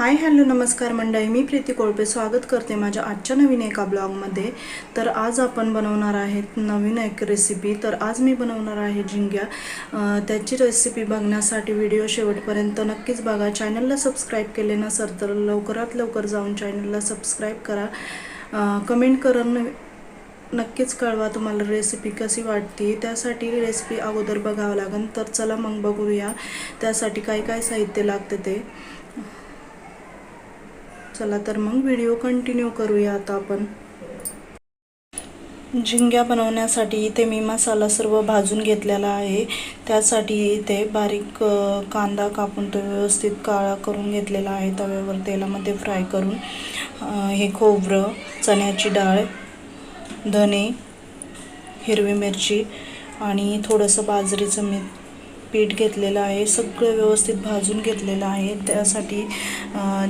Hi hello नमस्कार मंडळी. मी प्रीती कोळपे स्वागत करते माझ्या आजच्या नवीन एका ब्लॉगमध्ये. तर आज आपण बनवणार आहेत नवीन एक रेसिपी तर आज मी बनवणार आहे झिंग्या. त्याची रेसिपी बघण्यासाठी व्हिडिओ शेवटपर्यंत नक्कीच बघा. चॅनलला सबस्क्राईब केले नसेल तर लवकरात लवकर जाऊन चॅनलला सबस्क्राईब करा. कमेंट करून नक्कीच कळवा तुम्हाला रेसिपी कशी वाटते. त्यासाठी रेसिपी अगोदर बघावं लागेल तर चला मग बघूया. त्यासाठी काय काय साहित्य लागतं ते. चला तर मग व्हिडिओ कंटिन्यू करूया आता आपण. झिंग्या बनवण्यासाठी इथे मी मसाला सर्व भाजून घेतलेला आहे. त्यासाठी इथे बारीक कांदा कापून तो व्यवस्थित काळा करून घेतलेला आहे तव्यावर तेलामध्ये फ्राय करून. हे खोबरं चण्याची डाळ धने हिरवी मिरची आणि थोडंसं बाजरीचं मी पीठ घेतलेलं आहे सगळं व्यवस्थित भाजून घेतलेलं आहे. त्यासाठी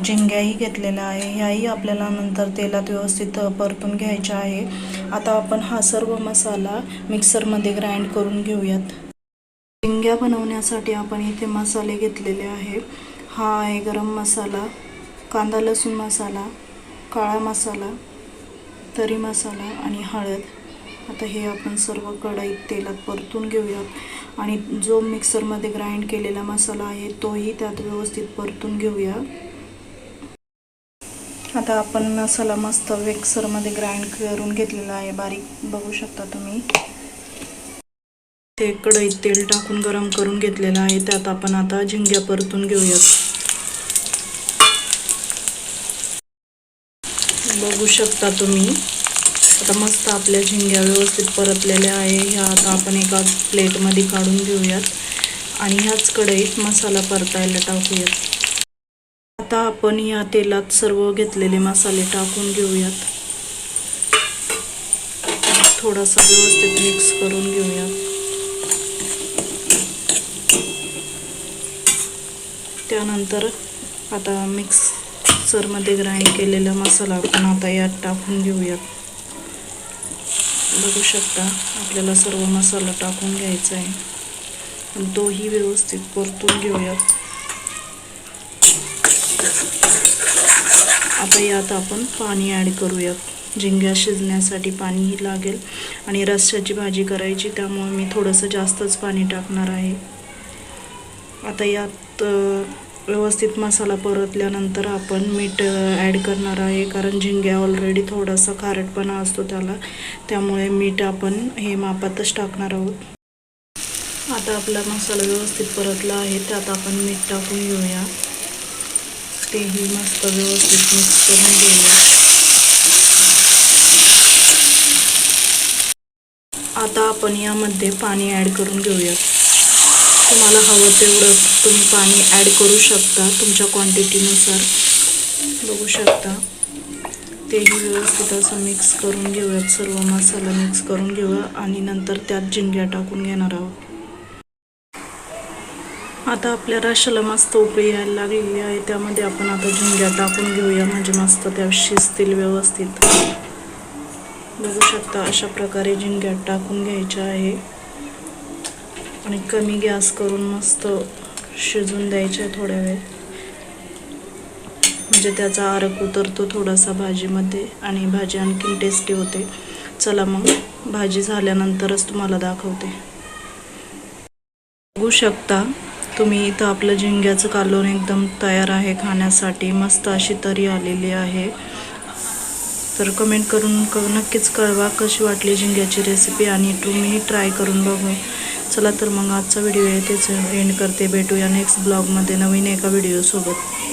झिंग्याही घेतलेल्या आहे. ह्याही आपल्याला नंतर तेलात व्यवस्थित परतून घ्यायच्या आहे. आता आपण हा सर्व मसाला मिक्सरमध्ये ग्राइंड करून घेऊयात. झिंग्या बनवण्यासाठी आपण इथे मसाले घेतलेले आहे. हा आहे गरम मसाला कांदा लसूण मसाला काळा मसाला तरी मसाला आणि हळद. आता हे आपण सर्व कढईत तेलात परतून घेऊयात. आणि जो मिक्सरमध्ये ग्राइंड केलेला मसाला आहे तोही त्यात व्यवस्थित परतून घेऊया. आता आपण मसाला मस्त मिक्सरमध्ये ग्राइंड करून घेतलेला आहे बारीक बघू शकता तुम्ही. ते कढईत तेल टाकून गरम करून घेतलेलं आहे त्यात आपण आता झिंग्या परतून घेऊयात. बघू शकता तुम्ही. आता मस्त आपल्या झिंग्या व्यवस्थित परतलेल्या आहे. ह्या आता आपण एका प्लेटमध्ये काढून घेऊयात. आणि ह्याच कढईत मसाला परतायला टाकूयात. आता आपण या तेलात सर्व घेतलेले मसाले टाकून घेऊयात. थोडासा व्यवस्थित मिक्स करून घेऊयात. त्यानंतर आता मिक्सरमध्ये ग्राइंड केलेला मसाला आपण आता यात टाकून घेऊयात. बघू शकता. आपल्याला सर्व मसाला टाकून घ्यायचा आहे. आणि तोही व्यवस्थित परतून घेऊयात. आता यात आपण पाणी ॲड करूयात. झिंग्या शिजण्यासाठी पाणीही लागेल आणि रस्स्याची भाजी करायची त्यामुळे मी थोडंसं जास्तच पाणी टाकणार आहे. आता यात व्यवस्थित मसाला परतल्यानंतर आपण मीठ ॲड करणार आहे. कारण झिंग्या ऑलरेडी थोडासा खारटपणा असतो त्याला. त्यामुळे मीठ आपण हे मापातच टाकणार आहोत. आता आपला मसाला व्यवस्थित परतला आहे. त्यात आपण मीठ टाकून घेऊया. तेही मस्त व्यवस्थित मिक्स करून घेऊया. आता आपण यामध्ये पाणी ॲड करून घेऊयात. तुम्हाला हवं तेवढं तुम्ही पाणी ॲड करू शकता तुमच्या क्वांटिटीनुसार बघू शकता. तेही व्यवस्थित असं मिक्स करून घेऊयात सर्व मसाला मिक्स करून घेऊया आणि नंतर त्यात झिंग्या टाकून घेणार आहोत. आता आपल्या रशाला मस्त उकळी यायला लागलेली आहे त्यामध्ये आपण आता झिंग्या टाकून घेऊया म्हणजे मस्त त्या शिजतील व्यवस्थित. बघू शकता अशा प्रकारे झिंग्या टाकून घ्यायच्या आहे. आणि कमी गॅस करून मस्त शिजून द्यायचे थोड्या वेळ. म्हणजे त्याचा आरक उतरतो थोडासा भाजीमध्ये आणि भाजी आणखीन टेस्टी होते. चला मग भाजी झाल्यानंतरच तुम्हाला दाखवते. बघू शकता तुम्ही इथं आपलं झिंग्याचं कालवण एकदम तयार आहे खाण्यासाठी. मस्त अशी तरी आलेली आहे. तर कमेंट करून क नक्कीच कळवा कशी वाटली झिंग्याची रेसिपी आणि तुम्ही ट्राय करून बघू चला तर मग आजचा व्हिडिओ येथेच एंड करते. भेटूया नेक्स्ट ब्लॉगमध्ये नवीन एका व्हिडिओसोबत